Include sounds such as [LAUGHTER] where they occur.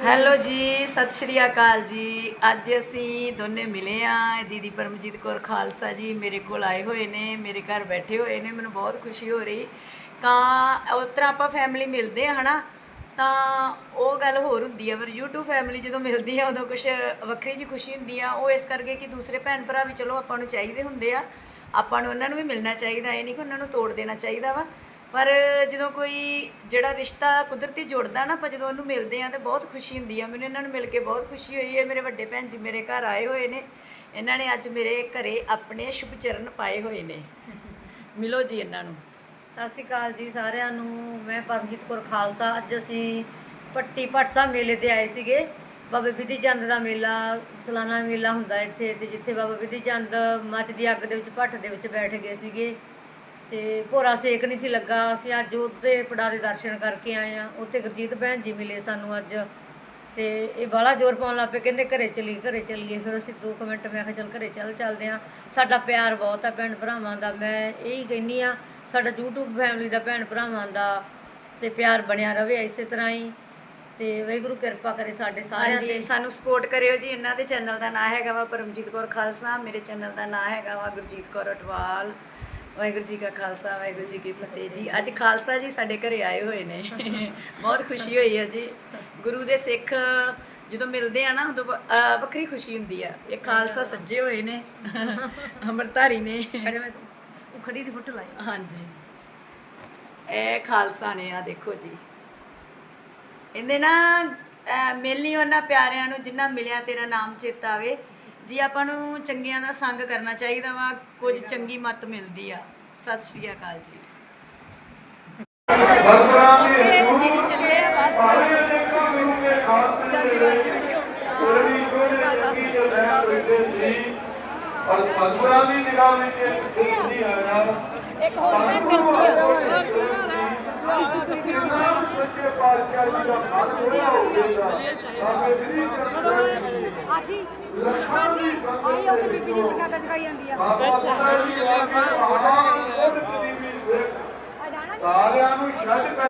Hello ਜੀ, ਸਤਿ ਸ਼੍ਰੀ ਅਕਾਲ ਜੀ। ਅੱਜ ਅਸੀਂ ਦੋਨੇ ਮਿਲੇ ਆ ਦੀਦੀ ਪਰਮਜੀਤ ਕੌਰ ਖਾਲਸਾ ਜੀ ਮੇਰੇ ਕੋਲ ਆਏ ਹੋਏ ਨੇ, ਮੇਰੇ ਘਰ ਬੈਠੇ ਹੋਏ ਨੇ, ਮੈਨੂੰ ਬਹੁਤ ਖੁਸ਼ੀ ਹੋ ਰਹੀ। ਤਾਂ ਉਸ ਤਰ੍ਹਾਂ ਆਪਾਂ ਫੈਮਿਲੀ ਮਿਲਦੇ ਆ, ਹਨਾ? ਤਾਂ ਉਹ ਗੱਲ ਹੋਰ ਹੁੰਦੀ ਆ, ਪਰ YouTube ਫੈਮਿਲੀ ਜਦੋਂ ਮਿਲਦੀ ਆ, ਉਦੋਂ ਕੁਝ ਵੱਖਰੀ ਜੀ ਖੁਸ਼ੀ ਹੁੰਦੀ ਆ। ਉਹ ਇਸ ਕਰਕੇ ਕਿ ਦੂਸਰੇ ਭੈਣ ਭਰਾ ਵੀ ਚਲੋ ਆਪਾਂ ਨੂੰ ਚਾਹੀਦੇ ਹੁੰਦੇ ਆ। ਆਪਾਂ ਨੂੰ ਉਹਨਾਂ ਨੂੰ ਵੀ ਮਿਲਣਾ ਚਾਹੀਦਾ, ਇਹ ਨਹੀਂ ਕਿ ਉਹਨਾਂ ਨੂੰ ਤੋੜ ਦੇਣਾ ਚਾਹੀਦਾ ਵਾ। ਪਰ ਜਦੋਂ ਕੋਈ ਜਿਹੜਾ ਰਿਸ਼ਤਾ ਕੁਦਰਤੀ ਜੁੜਦਾ ਨਾ, ਆਪਾਂ ਜਦੋਂ ਉਹਨੂੰ ਮਿਲਦੇ ਆ ਤੇ ਬਹੁਤ ਖੁਸ਼ੀ ਹੁੰਦੀ ਆ। ਮੈਨੂੰ ਇਹਨਾਂ ਨੂੰ ਮਿਲ ਕੇ ਬਹੁਤ ਖੁਸ਼ੀ ਹੋਈ ਹੈ। ਮੇਰੇ ਵੱਡੇ ਭੈਣ ਜੀ ਮੇਰੇ ਘਰ ਆਏ ਹੋਏ ਨੇ। ਇਹਨਾਂ ਨੇ ਅੱਜ ਮੇਰੇ ਘਰੇ ਆਪਣੇ ਸ਼ੁਭ ਚਰਨ ਪਾਏ ਹੋਏ ਨੇ। ਮਿਲੋ ਜੀ ਇਹਨਾਂ ਨੂੰ। ਸਤਿ ਸ਼੍ਰੀ ਅਕਾਲ ਜੀ ਸਾਰਿਆਂ ਨੂੰ। ਮੈਂ ਪਰਮਜੀਤ ਕੌਰ ਖਾਲਸਾ। ਅੱਜ ਅਸੀਂ ਪੱਟੀ ਭਟਸਾ ਮੇਲੇ ਤੇ ਆਏ ਸੀਗੇ। ਬਾਬਾ ਵਿਧੀ ਚੰਦ ਦਾ ਮੇਲਾ, ਸਲਾਨਾ ਮੇਲਾ ਹੁੰਦਾ ਇੱਥੇ ਤੇ ਜਿੱਥੇ ਬਾਬਾ ਵਿਧੀ ਚੰਦ ਮੱਚ ਦੀ ਅੱਗ ਦੇ ਵਿੱਚ ਭੱਠ ਦੇ ਵਿੱਚ ਬੈਠ ਗਏ ਸੀਗੇ। ਤੇ ਭੋਰਾ ਸੇਕ ਨਹੀਂ ਸੀ ਲੱਗਾ। ਅਸੀਂ ਅੱਜ ਉੱਤੇ ਪੜਾ ਦੇ ਦਰਸ਼ਨ ਕਰਕੇ ਆਏ ਆ ਉੱਥੇ ਗੁਰਜੀਤ ਭੈਣ ਜੀ ਮਿਲੇ ਸਾਨੂੰ ਅੱਜ। ਤੇ ਇਹ ਬਾਲਾ ਜ਼ੋਰ ਪਾਉਣ ਲੱਗ ਪਏ ਕਹਿੰਦੇ ਘਰੇ ਚਲੀ ਘਰੇ ਚਲੀਏ। ਫਿਰ ਅਸੀਂ ਦੋ ਕੁ ਮਿੰਟ ਮੈਂ ਕਿਹਾ ਚੱਲ ਘਰੇ ਚੱਲ ਚੱਲਦੇ ਆ ਸਾਡਾ ਪਿਆਰ ਬਹੁਤ ਆ ਭੈਣ ਭਰਾਵਾਂ ਦਾ। ਮੈਂ ਇਹੀ ਕਹਿੰਨੀ ਆ ਸਾਡਾ YouTube ਫੈਮਿਲੀ ਦਾ ਭੈਣ ਭਰਾਵਾਂ ਦਾ ਤੇ ਪਿਆਰ ਬਣਿਆ ਰਵੇ ਇਸੇ ਤਰ੍ਹਾਂ ਹੀ। ਤੇ ਵਾਹਿਗੁਰੂ ਕਿਰਪਾ ਕਰੇ ਸਾਡੇ ਸਾਰਿਆਂ ਤੇ। ਸਾਨੂੰ ਸਪੋਰਟ ਕਰਿਓ ਜੀ। ਇਹਨਾਂ ਦੇ ਚੈਨਲ ਦਾ ਨਾਮ ਹੈਗਾ ਵਾ ਪਰਮਜੀਤ ਕੌਰ ਖਾਲਸਾ ਮੇਰੇ ਚੈਨਲ ਦਾ ਨਾਮ ਹੈਗਾ ਵਾ ਗੁਰਜੀਤ ਕੌਰ ਅਟਵਾਲ। ਵਾਹਿਗੁਰੂ ਜੀ ਕਾ ਖਾਲਸਾ ਵਾਹਿਗੁਰੂ ਜੀ ਕੀ ਫਤਿਹ ਜੀ। ਅੱਜ ਖਾਲਸਾ ਜੀ ਸਾਡੇ ਘਰੇ ਆਏ ਹੋਏ ਨੇ। [LAUGHS] ਬਹੁਤ ਖੁਸ਼ੀ ਹੋਈ ਹੈ ਜੀ। ਗੁਰੂ ਦੇ ਸਿੱਖ ਜਦੋਂ ਮਿਲਦੇ ਆ ਨਾ ਉਦੋਂ ਵੱਖਰੀ ਖੁਸ਼ੀ ਹੁੰਦੀ ਆ। ਇਹ ਖਾਲਸਾ ਸੱਜੇ ਹੋਏ ਨੇ ਅਮਰਧਾਰੀ ਨੇ। ਮੈਂ ਉਖੜੀ ਦੀ ਫੁੱਟ ਲਾਈ ਹਾਂਜੀ। ਇਹ ਖਾਲਸਾ ਨੇ ਆ ਦੇਖੋ ਜੀ। ਇਹਦੇ ਨਾ ਮਿਲਣੀ ਉਹਨਾਂ ਪਿਆਰਿਆਂ ਨੂੰ ਜਿੰਨਾ ਮਿਲਿਆ ਤੇਰਾ ਨਾਮ ਚੇਤਾ ਆਵੇ। ਜੀ ਆਪਾਂ ਨੂੰ ਚੰਗਿਆਂ ਦਾ ਸੰਗ ਕਰਨਾ ਚਾਹੀਦਾ ਵਾ, ਕੁਝ ਚੰਗੀ ਮੱਤ ਮਿਲਦੀ ਆ। ਸਤਿ ਸ਼੍ਰੀ ਅਕਾਲ ਜੀ। ਔਰ ਭਗਵਾਨ ਦੀ ਨਿਗਾਹ ਵਿੱਚ ਨਹੀਂ ਆਇਆ ਇੱਕ ਹੋਰ ਸੱਚੇ ਪਾਤਸ਼ਾਹ ਜੀ ਦਾ ਮਨ ਪੂਰਾ ਹੋ ਗਿਆ ਬਾਬੇ ਜੀ ਆਜੀ ਹਾਂਜੀ ਆਈ ਉਹ ਬੀਬੀ ਦੀ ਪ੍ਰਸ਼ਾਦਾ ਚਕਾਈ ਜਾਂਦੀ ਆ ਜਾਣਾ ਸਾਰਿਆਂ ਨੂੰ ਛੱਡ